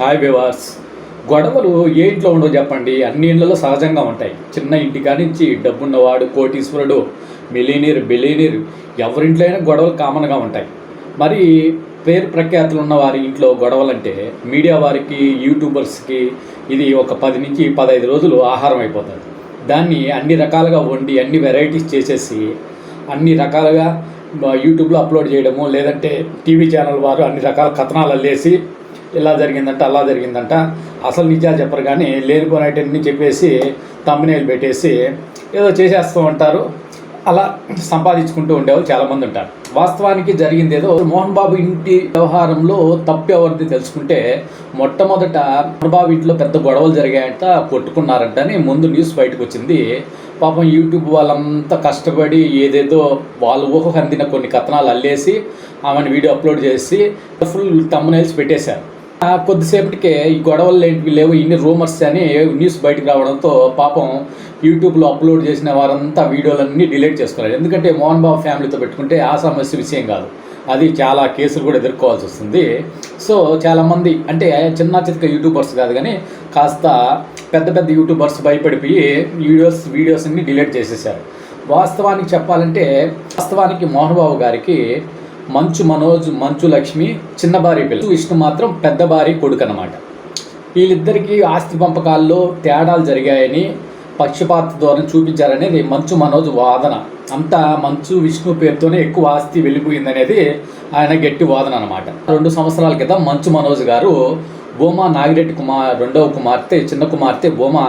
Hi వివాస్ గొడవలు ఏ ఇంట్లో ఉండవు చెప్పండి. అన్ని ఇళ్ళలో సహజంగా ఉంటాయి. చిన్న ఇంటి కానించి డబ్బున్నవాడు కోటీశ్వరుడు మిలీనీర్ బిలీనీర్ ఎవరింట్లో అయినా గొడవలు కామన్గా ఉంటాయి. మరి పేరు ప్రఖ్యాతులు ఉన్న వారి ఇంట్లో గొడవలంటే మీడియా వారికి యూట్యూబర్స్కి ఇది ఒక పది నుంచి పదహైదు రోజులు ఆహారం అయిపోతుంది. దాన్ని అన్ని రకాలుగా వండి అన్ని వెరైటీస్ చేసేసి అన్ని రకాలుగా యూట్యూబ్లో అప్లోడ్ చేయడము లేదంటే టీవీ ఛానల్ వారు అన్ని రకాల కథనాలు అల్లేసి ఇలా జరిగిందంట అలా జరిగిందంట. అసలు నిజాలు చెప్పరు కానీ లేనిపోయినట్టన్ని చెప్పేసి తమ్మినేలు పెట్టేసి ఏదో చేసేస్తూ ఉంటారు అలా సంపాదించుకుంటూ ఉండేవాళ్ళు చాలామంది ఉంటారు. వాస్తవానికి జరిగింది ఏదో మోహన్ బాబు ఇంటి వ్యవహారంలో తప్పు ఎవరిది తెలుసుకుంటే మొట్టమొదట మోహన్ బాబు ఇంట్లో పెద్ద గొడవలు జరిగాయంట కొట్టుకున్నారంట అని ముందు న్యూస్ బయటకు వచ్చింది. పాపం యూట్యూబ్ వాళ్ళంతా కష్టపడి ఏదేదో వాళ్ళు ఊహకు అందిన కొన్ని కథనాలు అల్లేసి ఆమెను వీడియో అప్లోడ్ చేసి ఫుల్ తమ్మునైల్స్ పెట్టేశారు. కొద్దిసేపటికే ఈ గొడవలు ఏంటివి లేవు ఇన్ని రూమర్స్ అని న్యూస్ బయటకు రావడంతో పాపం యూట్యూబ్లో అప్లోడ్ చేసిన వారంతా వీడియోలన్నీ డిలీట్ చేసుకున్నారు ఎందుకంటే మోహన్ బాబు ఫ్యామిలీతో పెట్టుకుంటే ఆ సమస్య విషయం కాదు. అది చాలా కేసులు కూడా ఎదుర్కోవాల్సి వస్తుంది. సో చాలామంది అంటే చిన్న చితక యూట్యూబర్స్ కాదు కానీ కాస్త పెద్ద పెద్ద యూట్యూబర్స్ భయపడిపోయి వీడియోస్ వీడియోస్ అన్ని డిలీట్ చేసేసారు వాస్తవానికి చెప్పాలంటే వాస్తవానికి మోహన్ బాబు గారికి మంచు మనోజ్ మంచు లక్ష్మి చిన్న భార్య పిల్ల. విష్ణు మాత్రం పెద్ద భార్య కొడుకు అనమాట వీళ్ళిద్దరికీ ఆస్తి పంపకాల్లో తేడాలు జరిగాయని పక్షపాత ధోరణి చూపించారనేది మంచు మనోజ్ వాదన. అంతా మంచు విష్ణు పేరుతోనే ఎక్కువ ఆస్తి వెళ్ళిపోయిందనేది ఆయన గట్టి వాదన అనమాట రెండు సంవత్సరాల క్రితం మంచు మనోజ్ గారు భూమా నాగిరెడ్డి కుమార్ రెండవ కుమార్తె చిన్న కుమార్తె భూమా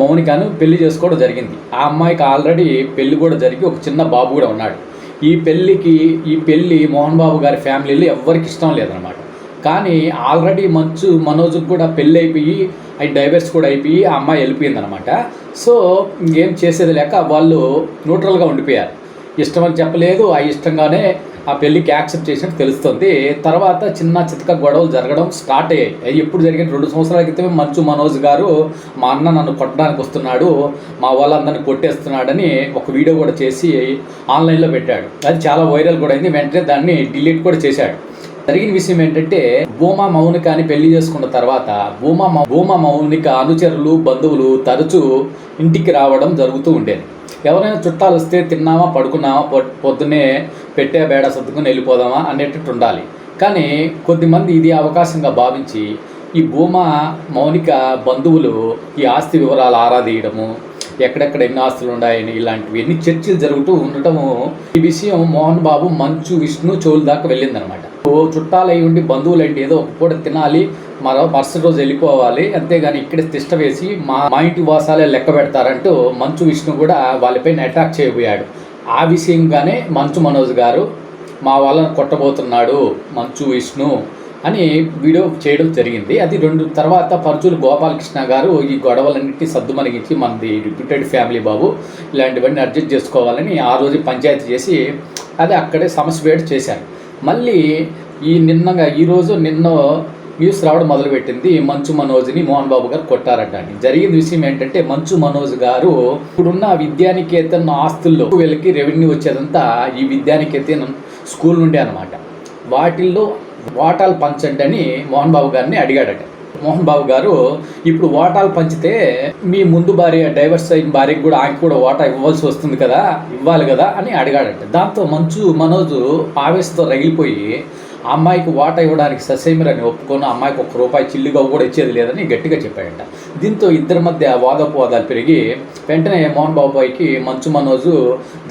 మౌనికను పెళ్ళి చేసుకోవడం జరిగింది. ఆ అమ్మాయికి ఆల్రెడీ పెళ్ళి కూడా జరిగి ఒక చిన్న బాబు కూడా ఉన్నాడు. ఈ పెళ్ళికి ఈ పెళ్ళి మోహన్ బాబు గారి ఫ్యామిలీలో ఎవ్వరికి ఇష్టం లేదనమాట కానీ ఆల్రెడీ మంచు మనోజ్కి కూడా పెళ్ళి అయిపోయి అవి డైవర్స్ కూడా అయిపోయి ఆ అమ్మాయి వెళ్ళిపోయిందనమాట సో ఇంకేం చేసేది లేక వాళ్ళు న్యూట్రల్గా ఉండిపోయారు. ఇష్టం అని చెప్పలేదు ఆ ఇష్టంగానే ఆ పెళ్ళికి యాక్సెప్ట్ చేసినట్టు తెలుస్తుంది. తర్వాత చిన్న చితక గొడవలు జరగడం స్టార్ట్ అయ్యాయి. ఎప్పుడు జరిగిన రెండు సంవత్సరాల క్రితమే మంచు మనోజ్ గారు మా అన్న నన్ను కొట్టడానికి వస్తున్నాడు మా వాళ్ళందరినీ కొట్టేస్తున్నాడని ఒక వీడియో కూడా చేసి ఆన్లైన్లో పెట్టాడు. అది చాలా వైరల్ కూడా అయింది. వెంటనే దాన్ని డిలీట్ కూడా చేశాడు. జరిగిన విషయం ఏంటంటే భూమా మౌనిక అని పెళ్ళి చేసుకున్న తర్వాత భూమా భూమా మౌనిక అనుచరులు బంధువులు తరచూ ఇంటికి రావడం జరుగుతూ ఉండేది. ఎవరైనా చుట్టాలు వస్తే తిన్నామా పడుకున్నామా పొ- పొద్దున్నే పెట్టే బేడ సర్దుకుని వెళ్ళిపోదామా అనేటట్టు ఉండాలి కానీ కొద్దిమంది ఇది అవకాశంగా భావించి ఈ భూమా మౌనిక బంధువులు ఈ ఆస్తి వివరాలు ఆరాధీయడము ఎక్కడెక్కడ ఎన్ని ఆస్తులు ఉన్నాయని ఇలాంటివి ఎన్ని చర్చలు జరుగుతూ ఉండటము ఈ విషయం మోహన్ బాబు మంచు విష్ణు చోలు దాకా వెళ్ళిందనమాట. ఓ చుట్టాలు అయి ఉండి బంధువులు ఏంటి? ఏదో ఒక పూట తినాలి మరో మరుసటి రోజు వెళ్ళిపోవాలి. అంతేగాని ఇక్కడే తిష్ట వేసి మా మా ఇంటి వాసాలే లెక్క పెడతారంటూ మంచు విష్ణు కూడా వాళ్ళపైన అటాక్ చేయబోయాడు. ఆ విషయంగానే మంచు మనోజ్ గారు మా వాళ్ళని కొట్టబోతున్నాడు మంచు విష్ణు అని వీడియో చేయడం జరిగింది. అది రెండు తర్వాత పరచూరు గోపాలకృష్ణ గారు ఈ గొడవలన్నింటినీ సద్దుమణిగించి మనది డిప్యూటెడ్ ఫ్యామిలీ బాబు ఇలాంటివన్నీ అడ్జస్ట్ చేసుకోవాలని ఆ రోజు పంచాయతీ చేసి అది అక్కడే సమస్య వేడి చేశారు. మళ్ళీ ఈ నిన్నగా ఈరోజు నిన్న న్యూస్ రావడం మొదలుపెట్టింది. మంచు మనోజ్ని మోహన్ బాబు గారు కొట్టారట అని జరిగిన విషయం ఏంటంటే మంచు మనోజ్ గారు ఇప్పుడున్న విద్యానికేతన్ ఆస్తుల్లో వీళ్ళకి రెవెన్యూ వచ్చేదంతా ఈ విద్యానికేతన్ స్కూల్ నుండే అనమాట వాటిల్లో వాటాలు పంచండి అని మోహన్ బాబు గారిని అడిగాడట. మోహన్ బాబు గారు ఇప్పుడు వాటాలు పంచితే మీ ముందు భార్య డైవర్స్ అయిన భార్యకి కూడా ఆమెకి కూడా వాటా ఇవ్వాల్సి వస్తుంది కదా ఇవ్వాలి కదా అని అడిగాడంట. దాంతో మంచు మనోజు ఆవేశంతో రగిలిపోయి ఆ అమ్మాయికి వాటా ఇవ్వడానికి ససేమిరని ఒప్పుకొని అమ్మాయికి ఒక రూపాయి చిల్లుగా కూడా ఇచ్చేది లేదని గట్టిగా చెప్పాడంట దీంతో ఇద్దరి మధ్య వాదోపవాదాలు పెరిగి వెంటనే మోహన్ బాబాయికి మంచు మనోజు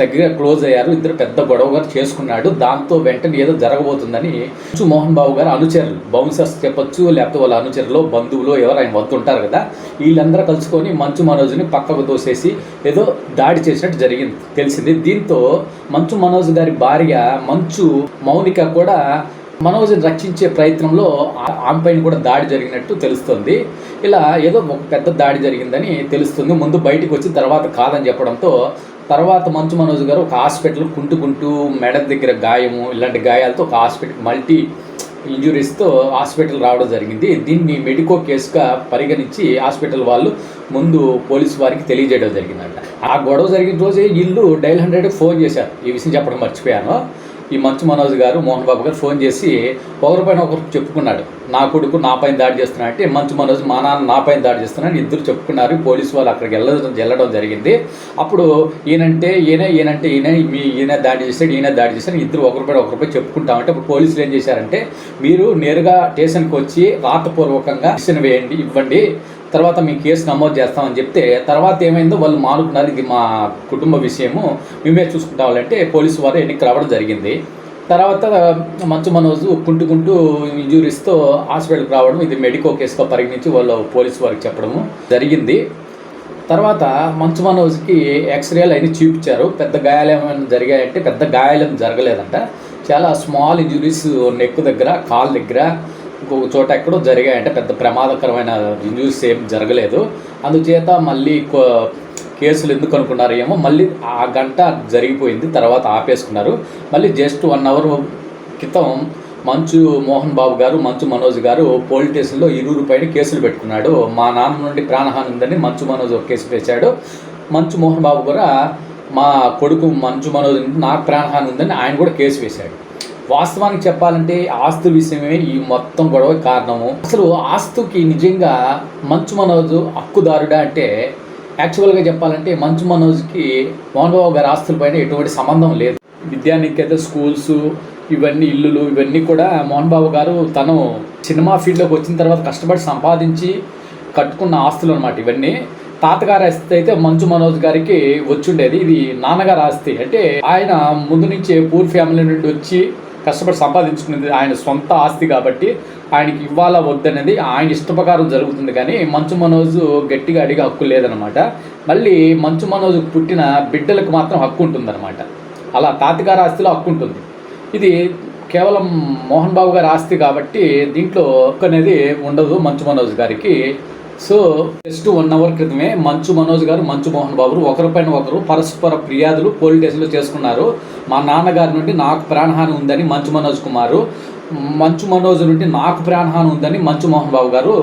దగ్గర క్లోజ్ అయ్యారు. ఇద్దరు పెద్ద గొడవ గారు చేసుకున్నాడు. దాంతో వెంటనే ఏదో జరగబోతుందని మంచు మోహన్ బాబు గారు అనుచరులు బౌన్సర్స్ చెప్పొచ్చు లేకపోతే వాళ్ళ అనుచరులు బంధువులు ఎవరు ఆయన వద్దుంటారు కదా వీళ్ళందరూ కలుసుకొని మంచు మనోజ్ని పక్కకు తోసేసి ఏదో దాడి చేసినట్టు జరిగింది తెలిసింది. దీంతో మంచు మనోజ్ గారి భార్య మంచు మౌనిక కూడా మనోజ్ని రక్షించే ప్రయత్నంలో ఆ- కూడా దాడి జరిగినట్టు తెలుస్తుంది. ఇలా ఏదో ఒక పెద్ద దాడి జరిగిందని తెలుస్తుంది. ముందు బయటకు వచ్చి తర్వాత కాదని చెప్పడంతో తర్వాత మంచు మనోజ్ గారు ఒక హాస్పిటల్ కుంటుకుంటూ మెడ దగ్గర గాయము ఇలాంటి గాయాలతో ఒక హాస్పిటల్ మల్టీ ఇంజురీస్తో హాస్పిటల్ రావడం జరిగింది. దీన్ని మెడికో కేసుగా పరిగణించి హాస్పిటల్ వాళ్ళు ముందు పోలీసు వారికి తెలియజేయడం జరిగిందంట. ఆ గొడవ జరిగిన రోజే ఇల్లు డైల్ హండ్రెడ్కి ఫోన్ చేశారు. ఈ విషయం చెప్పడం మర్చిపోయాను. ఈ మంచు మనోజ్ గారు మోహన్ బాబు గారు ఫోన్ చేసి ఒకరిపైన ఒకరు చెప్పుకున్నాడు. నా కొడుకు నా పైన దాడి చేస్తున్నాడు అంటే మంచు మనోజ్ మా నాన్న నా పైన దాడి చేస్తున్నాడు ఇద్దరు చెప్పుకున్నారు. పోలీసు వాళ్ళు అక్కడికి వెళ్ళడం వెళ్ళడం జరిగింది. అప్పుడు ఈయనంటే ఈయన ఈయనంటే ఈయన మీ ఈయన దాడి చేస్తాడు ఈయన దాడి చేశాడు ఇద్దరు ఒకరిపై ఒకరిపై చెప్పుకుంటామంటే అప్పుడు పోలీసులు ఏం చేశారంటే మీరు నేరుగా స్టేషన్కి వచ్చి రాతపూర్వకంగా ఇచ్చిన వేయండి ఇవ్వండి. తర్వాత మీ కేసు నమోదు చేస్తామని చెప్తే తర్వాత ఏమైందో వాళ్ళు మానుకున్నారు ఇది మా కుటుంబ విషయము. మేమే చూసుకుంటామంటే పోలీసు వారు ఎన్నిక రావడం జరిగింది. తర్వాత మంచు మనోజు కుంటుకుంటూ ఇంజూరీస్తో హాస్పిటల్కి రావడం ఇది మెడికో కేసుగా పరిగణించి వాళ్ళు పోలీసు వారికి చెప్పడము జరిగింది. తర్వాత మంచు మనోజ్కి ఎక్స్రేలు అయినా చూపించారు. పెద్ద గాయాలు ఏమైనా జరిగాయంటే పెద్ద గాయాలు జరగలేదంట. చాలా స్మాల్ ఇంజురీస్ నెక్ దగ్గర కాల్ దగ్గర ఇంకొక చోట ఎక్కడో జరిగాయంటే పెద్ద ప్రమాదకరమైన ఇంజురీస్ ఏం జరగలేదు. అందుచేత మళ్ళీ కేసులు ఎందుకు అనుకున్నారు ఏమో మళ్ళీ ఆ గంట జరిగిపోయింది తర్వాత ఆపేసుకున్నారు. మళ్ళీ జస్ట్ వన్ అవర్ క్రితం మంచు మోహన్ బాబు గారు మంచు మనోజ్ గారు పోలీస్ స్టేషన్లో ఇరువురు పైన కేసులు పెట్టుకున్నాడు. మా నాన్న నుండి ప్రాణహాని ఉందని మంచు మనోజ్ ఒక కేసు వేశాడు. మంచు మోహన్ బాబు కూడా మా కొడుకు మంచు మనోజ్ నాకు ప్రాణహాని ఉందని ఆయన కూడా కేసు వేశాడు. వాస్తవానికి చెప్పాలంటే ఆస్తు విషయమే ఈ మొత్తం గొడవ కారణము. అసలు ఆస్తుకి నిజంగా మంచు మనోజ్ హక్కుదారుడా అంటే యాక్చువల్గా చెప్పాలంటే మంచు మనోజ్కి మోహన్ బాబు గారి ఆస్తులపైన ఎటువంటి సంబంధం లేదు. విద్యానికేత స్కూల్స్ ఇవన్నీ ఇల్లులు ఇవన్నీ కూడా మోహన్ బాబు గారు తను సినిమా ఫీల్డ్లోకి వచ్చిన తర్వాత కష్టపడి సంపాదించి కట్టుకున్న ఆస్తులు అనమాట ఇవన్నీ. తాతగారి ఆస్తి అయితే మంచు మనోజ్ గారికి వచ్చుండేది ఇది నాన్నగారి ఆస్తి. అంటే ఆయన ముందు నుంచే పూర్ ఫ్యామిలీ నుండి వచ్చి కష్టపడి సంపాదించుకునేది ఆయన సొంత ఆస్తి కాబట్టి ఆయనకి ఇవ్వాలా వద్దనేది ఆయన ఇష్టప్రకారం జరుగుతుంది కానీ మంచు మనోజ్ గట్టిగా అడిగే హక్కు లేదనమాట మళ్ళీ మంచు మనోజ్ పుట్టిన బిడ్డలకు మాత్రం హక్కు ఉంటుందన్నమాట. అలా తాతగారి ఆస్తిలో హక్కు ఉంటుంది. ఇది కేవలం మోహన్ బాబు గారి ఆస్తి కాబట్టి దీంట్లో హక్కు అనేది ఉండదు మంచు మనోజ్ గారికి. సో జస్ట్ వన్ అవర్ క్రితమే మంచు మనోజ్ గారు మంచు మోహన్ బాబు ఒకరిపైన ఒకరు పరస్పర ఫిర్యాదులు పోలీస్ స్టేషన్లో చేసుకున్నారు. మా నాన్నగారి నుండి నాకు ప్రాణహాని ఉందని మంచు మనోజ్ కుమారు మంచు మనోజ్ నుండి నాకు ప్రాణహాని ఉందని మంచు మోహన్ బాబు గారు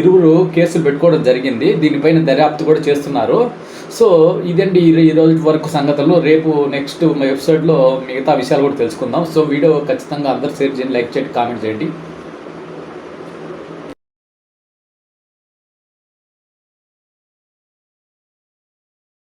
ఇరువురు కేసులు పెట్టుకోవడం జరిగింది. దీనిపైన దర్యాప్తు కూడా చేస్తున్నారు. సో ఇదండి ఈ రోజు వరకు సంగతులు. రేపు నెక్స్ట్ ఎపిసోడ్లో మిగతా విషయాలు కూడా తెలుసుకుందాం. సో వీడియో ఖచ్చితంగా అందరు షేర్ చేయండి లైక్ చేయండి కామెంట్ చేయండి.